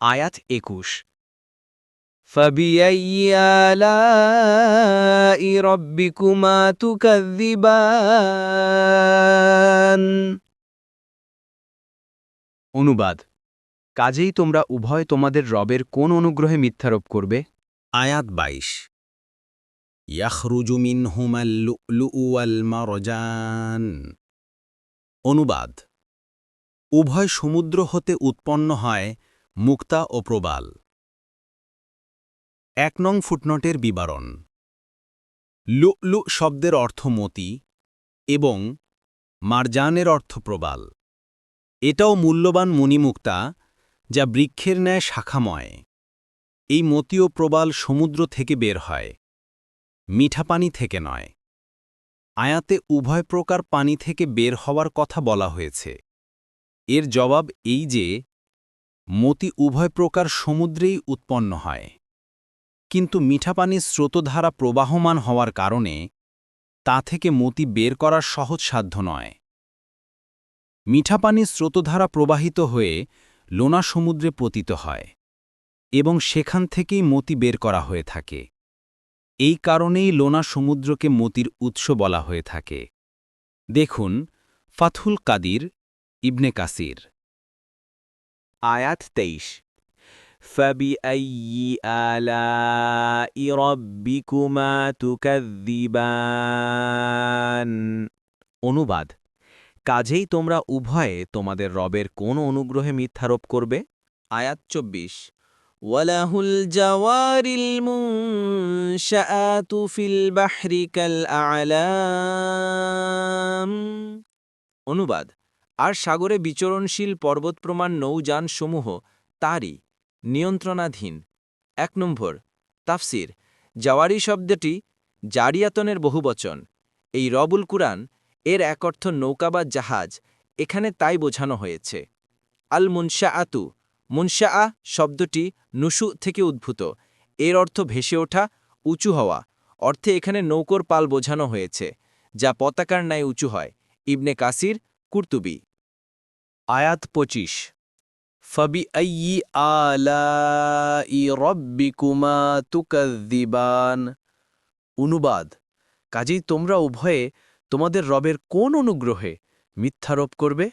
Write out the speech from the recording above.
আয়াত একুশ فبأي آلاء ربكما تكذبان অনুবাদ কাজেই তোমরা উভয় তোমাদের রবের কোন অনুগ্রহে মিথ্যারোপ করবে আয়াত বাইশ ইয়াখরুজু মিনহুমাল লু'লু'ু ওয়াল মারজান অনুবাদ উভয় সমুদ্র হতে উৎপন্ন হয় মুক্তা ও প্রবাল। এক নং ফুটনটের বিবরণ। লু'লু শব্দের অর্থ মতি এবং মারজানের অর্থ প্রবাল। এটাও মূল্যবান মণিমুক্তা যা বৃক্ষের ন্যায় শাখাময়। এই মতি ও প্রবাল সমুদ্র থেকে বের হয়, মিঠা পানি থেকে নয়। আয়াতে উভয় প্রকার পানি থেকে বের হওয়ার কথা বলা হয়েছে। এর জবাব এই যে মতি উভয় প্রকার সমুদ্রেই উৎপন্ন হয়। কিন্তু মিঠা পানির স্রোতধারা প্রবাহমান হওয়ার কারণে তা থেকে মতি বের করার সহজসাধ্য নয়। মিঠা পানির স্রোতধারা প্রবাহিত হয়ে লোনা সমুদ্রে পতিত হয় এবং সেখান থেকেই মতি বের করা হয়ে থাকে। এই কারণেই লোনা সমুদ্রকে মতির উৎস বলা হয়ে থাকে। দেখুন ফাথুল কাদির, ইবনে কাসির। আয়াত তেইশ فبأي آلاء ربكما تكذبان অনুবাদ কাজেই তোমরা উভয়ে তোমাদের রবের কোন অনুগ্রহে মিথ্যারোপ করবে আয়াত চব্বিশ وله الجوار المنشآت في البحر كالأعلام অনুবাদ আর সাগরে বিচরণশীল পর্বতপ্রমাণ নৌযানসমূহ তারই, নিয়ন্ত্রণাধীন। এক নম্বর, তাফসির, জাওয়ারি শব্দটি জারিয়াতনের বহুবচন। এই রবুল কুরআন এর এক অর্থ নৌকা বা জাহাজ, এখানে তাই বোঝানো হয়েছে। আল মুনশাআতু, মুনশাআ শব্দটি নুসু থেকে উদ্ভূত। এর অর্থ ভেসে ওঠা, উঁচু হওয়া, অর্থে এখানে নৌকোর পাল বোঝানো হয়েছে, যা পতাকার ন্যায় উঁচু হয়। ইবনে কাসির, কুর্তুবি। আয়াত পঁচিশ। ফবি আই আলা ই রব্বিকুমা তুকাদ্দিবান অনুবাদ, কাজেই তোমরা উভয়ে তোমাদের রবের কোন অনুগ্রহে মিথ্যারোপ করবে?